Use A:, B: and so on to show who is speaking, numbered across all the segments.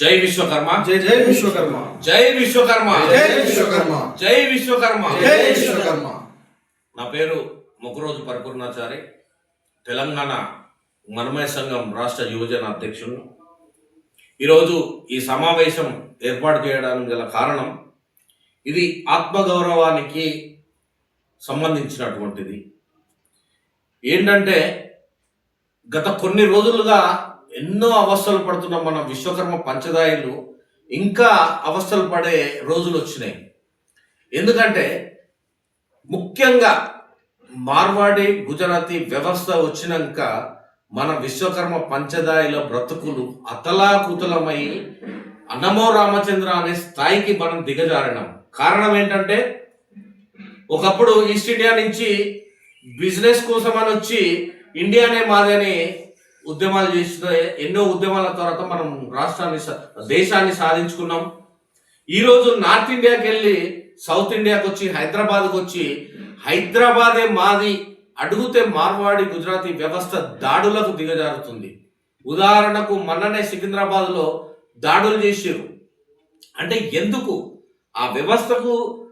A: జై విశ్వకర్మ.
B: జై జై విశ్వకర్మ.
A: జై విశ్వకర్మ.
B: జై విశ్వకర్మ.
A: జై విశ్వకర్మ.
B: జై విశ్వకర్మ.
A: నా పేరు ముఖరోజు పరిపూర్ణాచారి. తెలంగాణ మనమయ సంఘం రాష్ట్ర యువజన అధ్యక్షుడు. ఈరోజు ఈ సమావేశం ఏర్పాటు చేయడానికి గల కారణం ఇది ఆత్మగౌరవానికి సంబంధించినటువంటిది. ఏంటంటే గత కొన్ని రోజులుగా ఎన్నో అవస్థలు పడుతున్న మన. విశ్వకర్మ పంచదాయిలు ఇంకా అవస్థలు పడే రోజులు వచ్చినాయి. ఎందుకంటే ముఖ్యంగా మార్వాడి గుజరాతీ వ్యవస్థ వచ్చినాక మన విశ్వకర్మ పంచదాయిల బ్రతుకులు అతలాకుతలమై అన్నమో రామచంద్ర అనే స్థాయికి మనం దిగజారినాం. కారణం ఏంటంటే ఒకప్పుడు ఈస్ట్ ఇండియా నుంచి బిజినెస్ కోసం అని వచ్చి ఇండియానే మాదని ఉద్యమాలు చేసిన ఎన్నో ఉద్యమాల తర్వాత మనం రాష్ట్రాన్ని సా- దేశాన్ని సాధించుకున్నాం. ఈరోజు నార్త్ ఇండియాకి వెళ్ళి సౌత్ ఇండియాకి వచ్చి హైదరాబాద్కి వచ్చి హైదరాబాదే మాది అడుగుతే మార్వాడి గుజరాతీ వ్యవస్థ దాడులకు దిగజారుతుంది. ఉదాహరణకు మొన్ననే సికింద్రాబాద్లో దాడులు చేసారు అంటే ఎందుకు? ఆ వ్యవస్థకు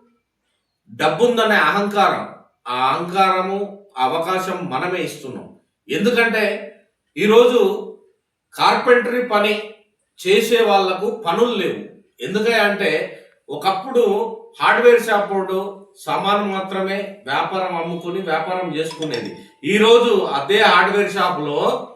A: డబ్బుందనే అహంకారం. ఆ అహంకారము ఆ అవకాశం మనమే ఇస్తున్నాం. ఎందుకంటే ఈరోజు కార్పెంటరీ పని చేసే వాళ్ళకు పనులు లేవు. ఎందుకంటే అంటే ఒకప్పుడు హార్డ్వేర్ షాప్ వాడు సామాను మాత్రమే వ్యాపారం అమ్ముకుని వ్యాపారం చేసుకునేది. ఈరోజు అదే హార్డ్వేర్ షాప్లో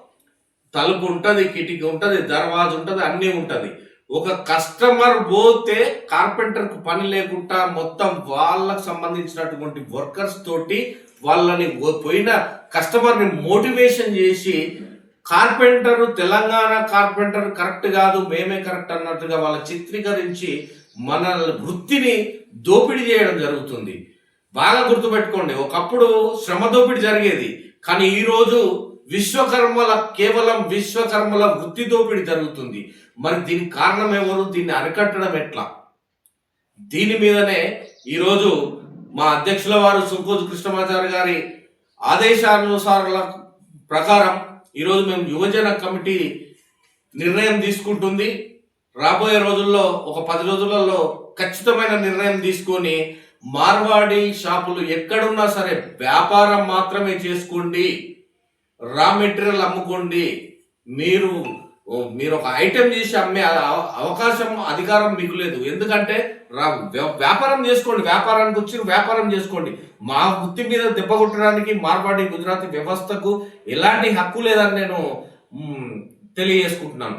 A: తలుపు ఉంటుంది కిటికీ ఉంటుంది దర్వాజు ఉంటుంది అన్నీ ఉంటుంది. ఒక కస్టమర్ పోతే కార్పెంటర్కు పని లేకుండా మొత్తం వాళ్ళకు సంబంధించినటువంటి వర్కర్స్ తోటి వాళ్ళని పో- పోయిన కస్టమర్ని మోటివేషన్ చేసి కార్పెంటర్ తెలంగాణ కార్పెంటర్ కరెక్ట్ కాదు మేమే కరెక్ట్ అన్నట్టుగా వాళ్ళ చిత్రీకరించి మన వృత్తిని దోపిడీ చేయడం జరుగుతుంది. బాగా గుర్తుపెట్టుకోండి ఒకప్పుడు శ్రమ దోపిడీ జరిగేది కానీ ఈరోజు విశ్వకర్మల కేవలం విశ్వకర్మల వృత్తి దోపిడీ జరుగుతుంది. మరి దీనికి కారణం ఎవరు? దీన్ని అరికట్టడం ఎట్లా? దీని మీదనే ఈరోజు మా అధ్యక్షుల వారు సుంకోజు కృష్ణమాచారి గారి ఆదేశానుసారాల ప్రకారం ఈరోజు మేము యువజన కమిటీ నిర్ణయం తీసుకుంటుంది. రాబోయే రోజుల్లో ఒక పది రోజులలో ఖచ్చితమైన నిర్ణయం తీసుకొని మార్వాడి షాపులు ఎక్కడున్నా సరే వ్యాపారం మాత్రమే చేసుకోండి. Raw material అమ్ముకోండి. మీరు మీరు ఒక ఐటెం చేసి అమ్మే అవకాశం అధికారం మీకు లేదు. ఎందుకంటే రా- వ్యాపారం చేసుకోండి. వ్యాపారానికి వచ్చి వ్యాపారం చేసుకోండి. మా వృత్తి మీద దెబ్బ కొట్టడానికి మార్వాడి గుజరాతీ వ్యవస్థకు ఎలాంటి హక్కు లేదని నేను తెలియజేసుకుంటున్నాను.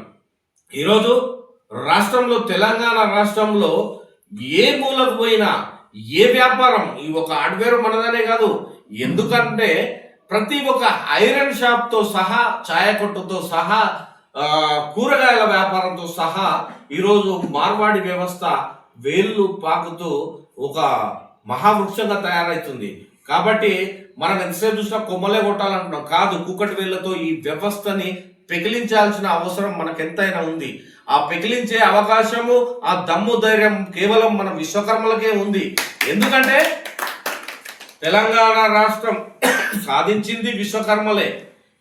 A: ఈరోజు రాష్ట్రంలో తెలంగాణ రాష్ట్రంలో ఏ మూలకు పోయినా ఏ వ్యాపారం ఈ ఒక హార్డ్వేర్ మనదనే కాదు. ఎందుకంటే ప్రతి ఒక్క ఐరన్ షాప్తో సహా ఛాయ కొట్టుతో సహా కూరగాయల వ్యాపారంతో సహా ఈరోజు మార్వాడి వ్యవస్థ వేళ్ళు పాకుతూ ఒక మహావృక్షంగా తయారవుతుంది కాబట్టి మనం ఎంతసేపు చూసినా కొమ్మలే కొట్టాలంటున్నాం కాదు కుక్కటి వేళ్ళతో ఈ వ్యవస్థని పెకిలించాల్సిన అవసరం మనకెంతైనా ఉంది. ఆ పెకిలించే అవకాశము ఆ దమ్ము ధైర్యం కేవలం మన విశ్వకర్మలకే ఉంది. ఎందుకంటే తెలంగాణ రాష్ట్రం సాధించింది విశ్వకర్మలే.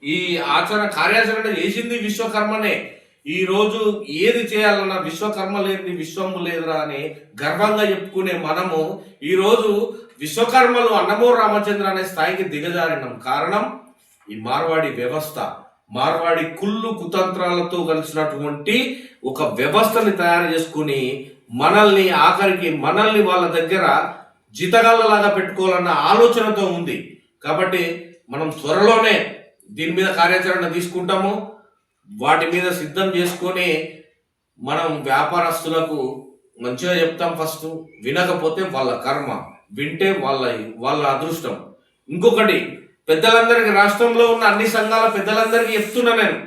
A: ఈ ఆచరణ కార్యాచరణ చేసింది విశ్వకర్మనే. ఈ రోజు ఏది చేయాలన్నా విశ్వకర్మ లేని విశ్వము లేదురా అని గర్వంగా చెప్పుకునే మనము ఈ రోజు విశ్వకర్మలు అన్నమో రామచంద్ర అనే స్థాయికి దిగజారినాం. కారణం? ఈ మార్వాడి వ్యవస్థ. మార్వాడి కుళ్ళు కుతంత్రాలతో కలిసినటువంటి ఒక వ్యవస్థని తయారు చేసుకుని మనల్ని ఆఖరికి మనల్ని వాళ్ళ దగ్గర జితగాళ్ళలాగా పెట్టుకోవాలన్న ఆలోచనతో ఉంది. కాబట్టి మనం త్వరలోనే దీని మీద కార్యాచరణ తీసుకుంటాము. వాటి మీద సిద్ధం చేసుకొని మనం వ్యాపారస్తులకు మంచిగా చెప్తాం ఫస్ట్. వినకపోతే వాళ్ళ కర్మ. వింటే వాళ్ళ వాళ్ళ అదృష్టం. ఇంకొకటి పెద్దలందరికీ రాష్ట్రంలో ఉన్న అన్ని సంఘాల పెద్దలందరికీ చెప్తున్నా నేను.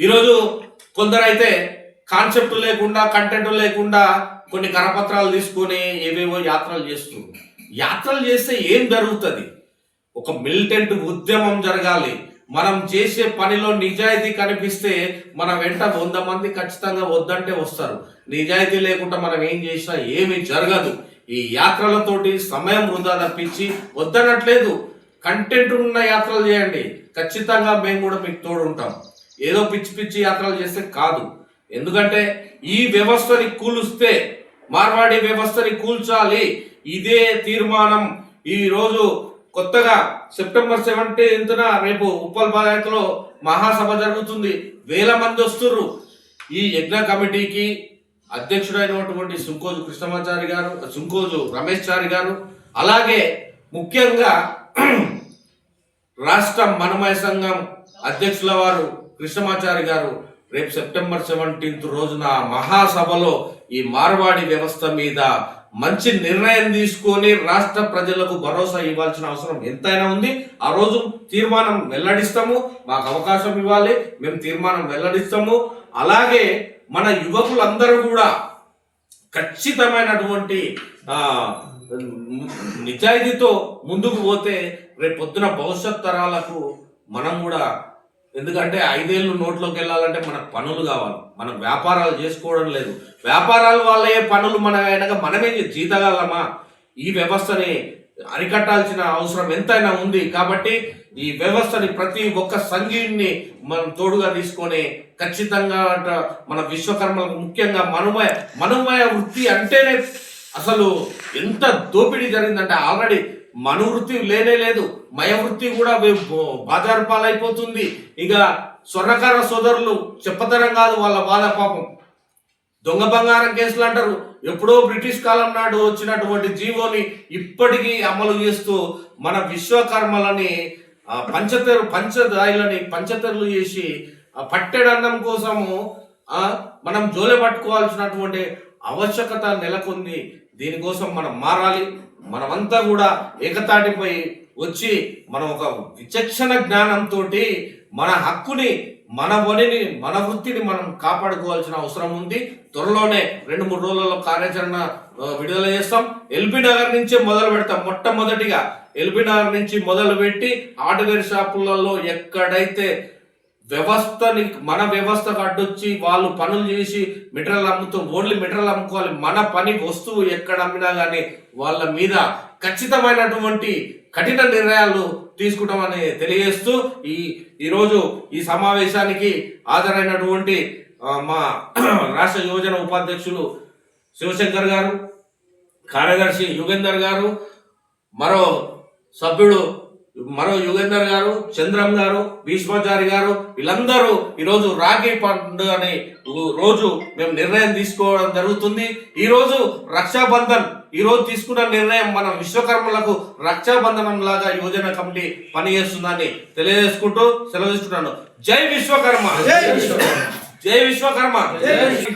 A: ఈరోజు కొందరైతే కాన్సెప్ట్ లేకుండా కంటెంట్ లేకుండా కొన్ని కరపత్రాలు తీసుకొని ఏవేవో యాత్రలు చేస్తున్నారు. యాత్రలు చేస్తే ఏం జరుగుతుంది? ఒక మిలిటెంట్ ఉద్యమం జరగాలి. మనం చేసే పనిలో నిజాయితీ కనిపిస్తే మన వెంట వంద మంది ఖచ్చితంగా వద్దంటే వస్తారు. నిజాయితీ లేకుండా మనం ఏం చేసినా ఏమీ జరగదు. ఈ యాత్రలతోటి సమయం వృధా తప్పించి వద్దనట్లేదు. కంటెంట్ ఉన్న యాత్రలు చేయండి. ఖచ్చితంగా మేము కూడా మీకు తోడు ఉంటాం ఏదో పిచ్చి పిచ్చి యాత్రలు చేస్తే కాదు. ఎందుకంటే ఈ వ్యవస్థని కూలుస్తే మార్వాడి వ్యవస్థని కూల్చాలి. ఇదే తీర్మానం. ఈరోజు కొత్తగా సెప్టెంబర్ సెవెంటీన్త్న రేపు ఉప్పల్ బాధ్యతలో మహాసభ జరుగుతుంది. వేల మంది వస్తుర్రు. ఈ యజ్ఞ కమిటీకి అధ్యక్షుడైనటువంటి సుంకోజు కృష్ణమాచారి గారు సుంకోజు రమేష్ చారి గారు అలాగే ముఖ్యంగా రాష్ట్ర మనమయ సంఘం అధ్యక్షుల వారు కృష్ణమాచారి గారు రేపు సెప్టెంబర్ సెవెంటీన్త్ రోజున మహాసభలో ఈ మార్వాడి వ్యవస్థ మీద మంచి నిర్ణయం తీసుకొని రాష్ట్ర ప్రజలకు భరోసా ఇవ్వాల్సిన అవసరం ఎంతైనా ఉంది. ఆ రోజు తీర్మానం వెల్లడిస్తాము. మాకు అవకాశం ఇవ్వాలి. మేము తీర్మానం వెల్లడిస్తాము. అలాగే మన యువకులందరూ కూడా ఖచ్చితమైనటువంటి నిజాయితీతో ముందుకు పోతే రేపు పొద్దున భవిష్యత్ తరాలకు మనం కూడా ఎందుకంటే ఐదేళ్ళు నోట్లోకి వెళ్ళాలంటే మనకు పనులు కావాలి. మనం వ్యాపారాలు చేసుకోవడం లేదు. వ్యాపారాల వల్లే పనులు మన అయినాక మనమే జీతగలమా ఈ వ్యవస్థని అరికట్టాల్సిన అవసరం ఎంతైనా ఉంది. కాబట్టి ఈ వ్యవస్థని ప్రతి ఒక్క సంఘీయుడిని మనం తోడుగా తీసుకొని ఖచ్చితంగా మన విశ్వకర్మలకు ముఖ్యంగా మనుమయ మనుమయ వృత్తి అంటేనే అసలు ఎంత దోపిడీ జరిగిందంటే ఆల్రెడీ మనువృత్తి లేనే లేదు. మయవృత్తి కూడా వే- బాజారు పాలైపోతుంది. ఇక స్వర్ణకార సోదరులు చెప్పతరం కాదు వాళ్ళ బాధ పాపం. దొంగ బంగారం కేసులు అంటారు. ఎప్పుడో బ్రిటిష్ కాలం నాడు వచ్చినటువంటి జీవోని ఇప్పటికీ అమలు చేస్తూ మన విశ్వకర్మలని ఆ, పంచతెరు పంచదాయిలని పంచతెరలు చేసి ఆ, పట్టెడన్నం కోసము మనం జోలె పట్టుకోవాల్సినటువంటి ఆవశ్యకత నెలకొంది. దీనికోసం మనం మారాలి. మనమంతా కూడా ఏకతాటిపై వచ్చి మనం ఒక విచక్షణ జ్ఞానంతో మన హక్కుని మన వనిని మన వృత్తిని మనం కాపాడుకోవాల్సిన అవసరం ఉంది. త్వరలోనే రెండు మూడు రోజులలో కార్యాచరణ విడుదల చేస్తాం. ఎల్బీ నగర్ నుంచే మొదలు పెడతాం. మొట్టమొదటిగా ఎల్బీ నగర్ నుంచి మొదలు పెట్టి హార్డ్వేర్ షాపులలో ఎక్కడైతే వ్యవస్థని మన వ్యవస్థకు అడ్డొచ్చి వాళ్ళు పనులు చేసి మెటీరియల్ అమ్ముతూ ఓన్లీ మెటీరియల్ అమ్ముకోవాలి. మన పని వస్తువు ఎక్కడ అమ్మినా కానీ వాళ్ళ మీద ఖచ్చితమైనటువంటి కఠిన నిర్ణయాలు తీసుకుంటామని తెలియజేస్తూ ఈ ఈరోజు ఈ సమావేశానికి హాజరైనటువంటి మా రాష్ట్ర యువజన ఉపాధ్యక్షులు శివశంకర్ గారు కార్యదర్శి యుగేందర్ గారు మరో సభ్యుడు మరో యుగేందర్ గారు చంద్రం గారు భీష్మాచారి గారు వీళ్ళందరూ ఈరోజు రాఖీ పండుగని రోజు మేము నిర్ణయం తీసుకోవడం జరుగుతుంది. ఈరోజు రక్షాబంధన్ ఈరోజు తీసుకున్న నిర్ణయం మన విశ్వకర్మలకు రక్షాబంధనం లాగా యువజన కమిటీ పనిచేస్తుందని తెలియజేసుకుంటూ సెలవు తీసుకుంటాను జై విశ్వకర్మ!
B: జై విశ్వకర్మ.
A: జై విశ్వకర్మ.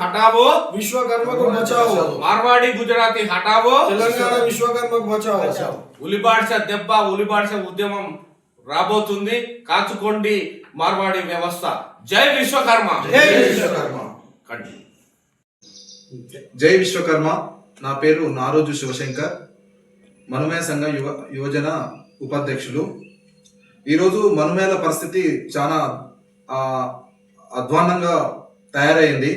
A: హటావో
B: విశ్వకర్మకు బచావో.
A: మార్వాడి గుజరాతీ హటావో
B: తెలంగాణ విశ్వకర్మకు బచావో.
A: ఉలిబాడ్స దెబ్బ ఉలిబాడ్స ఉద్యమం రాబోతుంది. కాచుకోండి మార్వాడి వ్యవస్థ. జై విశ్వకర్మ.
B: జై విశ్వకర్మ.
C: జై విశ్వకర్మ. నా పేరు నారోజు శివశంకర్. మనుమేల సంఘం యువ యువజన ఉపాధ్యక్షులు. ఈరోజు మనుమేల పరిస్థితి చాలా ఆ, అధ్వాన్నంగా తయారైంది.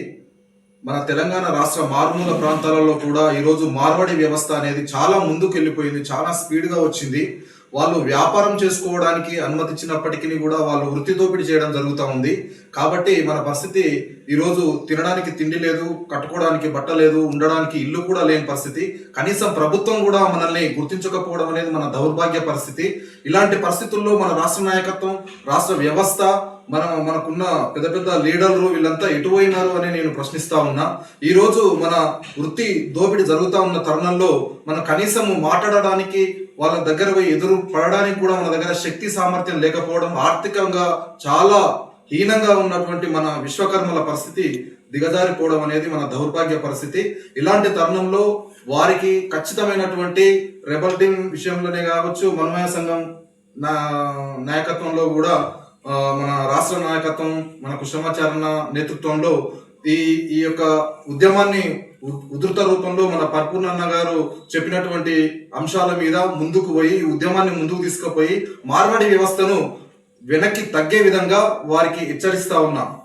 C: మన తెలంగాణ రాష్ట్ర మారుమూల ప్రాంతాలలో కూడా ఈరోజు మార్వాడి వ్యవస్థ అనేది చాలా ముందుకు వెళ్ళిపోయింది చాలా స్పీడ్గా వచ్చింది. వాళ్ళు వ్యాపారం చేసుకోవడానికి అనుమతించినప్పటికీ కూడా వాళ్ళు వృత్తి దోపిడీ చేయడం జరుగుతూ ఉంది. కాబట్టి మన పరిస్థితి ఈరోజు తినడానికి తిండి లేదు కట్టుకోవడానికి బట్ట లేదు ఉండడానికి ఇల్లు కూడా లేని పరిస్థితి. కనీసం ప్రభుత్వం కూడా మనల్ని గుర్తించకపోవడం అనేది మన దౌర్భాగ్య పరిస్థితి. ఇలాంటి పరిస్థితుల్లో మన రాష్ట్ర నాయకత్వం రాష్ట్ర వ్యవస్థ మన మనకున్న పెద్ద పెద్ద లీడర్లు వీళ్ళంతా ఎటుపోయినారు అని నేను ప్రశ్నిస్తా ఉన్నా. ఈరోజు మన వృత్తి దోపిడీ జరుగుతూ ఉన్న తరుణంలో మనం కనీసం మాట్లాడడానికి వాళ్ళ దగ్గర పోయి ఎదురు పడడానికి కూడా మన దగ్గర శక్తి సామర్థ్యం లేకపోవడం ఆర్థికంగా చాలా హీనంగా ఉన్నటువంటి మన విశ్వకర్మల పరిస్థితి దిగజారిపోవడం అనేది మన దౌర్భాగ్య పరిస్థితి. ఇలాంటి తరుణంలో వారికి ఖచ్చితమైనటువంటి రెబల్టింగ్ విషయంలోనే కావచ్చు మన్మయ సంఘం నా నాయకత్వంలో కూడా మన రాష్ట్ర నాయకత్వం మన కుశమాచారణ నేతృత్వంలో ఈ ఈ యొక్క ఉద్యమాన్ని ఉధృత రూపంలో మన పరిపూర్ణన్న గారు చెప్పినటువంటి అంశాల మీద ముందుకు పోయి ఈ ఉద్యమాన్ని ముందుకు తీసుకుపోయి మార్వాడి వ్యవస్థను వెనక్కి తగ్గే విధంగా వారికి హెచ్చరిస్తా ఉన్నాం.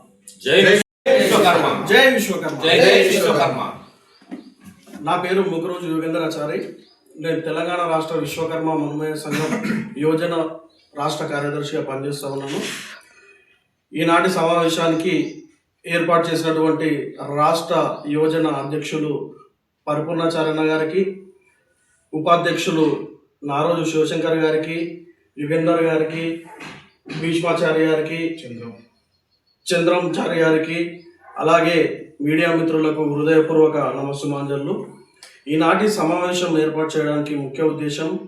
A: జై విశ్వకర్మ.
B: జై విశ్వకర్మ.
A: జై జై విశ్వకర్మ.
B: నా పేరు ముగ్గురోజు యోగేంద్రాచారి. నేను తెలంగాణ రాష్ట్ర విశ్వకర్మ మనుమయ సంఘం యోజన రాష్ట్ర కార్యదర్శిగా పనిచేస్తా ఉన్నాను. ఈనాటి సమావేశానికి ఏర్పాటు చేసినటువంటి రాష్ట్ర యువజన అధ్యక్షులు పరిపూర్ణాచార్యన్న గారికి ఉపాధ్యక్షులు నారోజు శివశంకర్ గారికి యుగేందర్ గారికి భీష్మాచార్య గారికి
C: చంద్రం.
B: చంద్రంచారి గారికి అలాగే మీడియా మిత్రులకు హృదయపూర్వక నమస్సుమాంజలు. ఈనాటి సమావేశం ఏర్పాటు చేయడానికి ముఖ్య ఉద్దేశం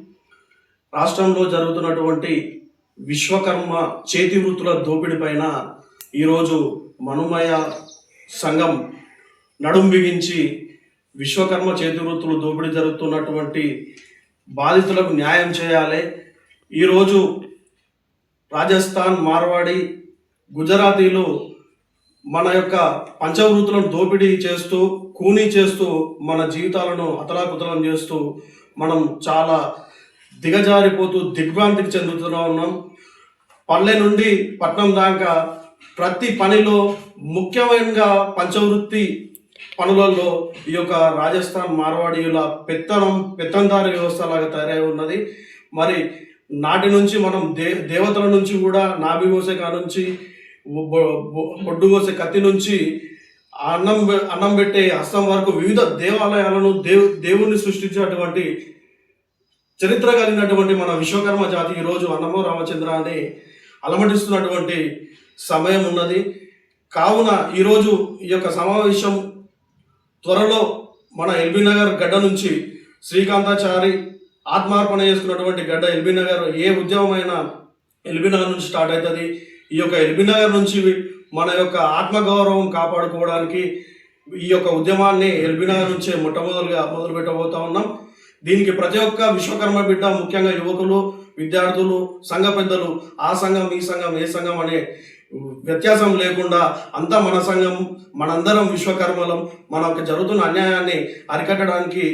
B: రాష్ట్రంలో జరుగుతున్నటువంటి విశ్వకర్మ చేతి వృత్తుల దోపిడీ పైన ఈరోజు మనుమయ సంఘం నడుం బిగించి విశ్వకర్మ చేతి వృత్తులు దోపిడీ జరుగుతున్నటువంటి బాధితులకు న్యాయం చేయాలి. ఈరోజు రాజస్థాన్ మార్వాడి గుజరాతీలు మన యొక్క పంచవృత్తులను దోపిడీ చేస్తూ కూనీ చేస్తూ మన జీవితాలను అతలాకుతలం చేస్తూ మనం చాలా దిగజారిపోతూ దిగ్భ్రాంతికి చెందుతూనే ఉన్నాం. పల్లె నుండి పట్నం దాకా ప్రతి పనిలో ముఖ్యమైనగా పంచవృత్తి పనులలో ఈ యొక్క రాజస్థాన్ మార్వాడీయుల పెత్తనం పెత్తందారి వ్యవస్థ లాగా తయారై ఉన్నది మరి నాటి నుంచి మనం దే దేవతల నుంచి కూడా నాభి కోసే కా నుంచి బొడ్డు కోసే కత్తి నుంచి అన్నం అన్నం పెట్టే హస్తం వరకు వివిధ దేవాలయాలను దేవు దేవుణ్ణి సృష్టించినటువంటి చరిత్ర కలిగినటువంటి మన విశ్వకర్మ జాతి ఈరోజు అన్నమో రామచంద్ర అని అలమటిస్తున్నటువంటి సమయం ఉన్నది కావున ఈరోజు ఈ యొక్క సమావేశం త్వరలో మన ఎల్బీ నగర్ గడ్డ నుంచి శ్రీకాంతాచారి ఆత్మార్పణ చేసుకున్నటువంటి గడ్డ ఎల్బీ నగర్ ఏ ఉద్యమమైనా ఎల్బీ నగర్ నుంచి స్టార్ట్ అవుతుంది. ఈ యొక్క ఎల్బీ నగర్ నుంచి మన యొక్క ఆత్మగౌరవం కాపాడుకోవడానికి ఈ యొక్క ఉద్యమాన్ని ఎల్బీ నగర్ నుంచే మొట్టమొదలుగా మొదలు పెట్టబోతా ఉన్నాం. దీనికి ప్రతి ఒక్క విశ్వకర్మ బిడ్డ ముఖ్యంగా యువకులు విద్యార్థులు సంఘ పెద్దలు ఆ సంఘం ఈ సంఘం ఏ సంఘం అనే వ్యత్యాసం లేకుండా అంతా మన సంఘం మనందరం విశ్వకర్మలం మనకు జరుగుతున్న అన్యాయాన్ని అరికట్టడానికి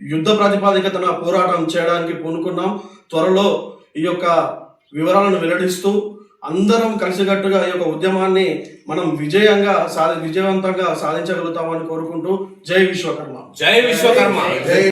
B: యుద్ధ ప్రాతిపాదికతన పోరాటం చేయడానికి పూనుకున్నాం. త్వరలో ఈ యొక్క వివరాలను వెల్లడిస్తూ అందరం కలిసికట్టుగా ఈ యొక్క ఉద్యమాన్ని మనం విజయంగా సాధి విజయవంతంగా సాధించగలుగుతామని కోరుకుంటూ జై విశ్వకర్మ.
A: జై విశ్వకర్మ.
C: జై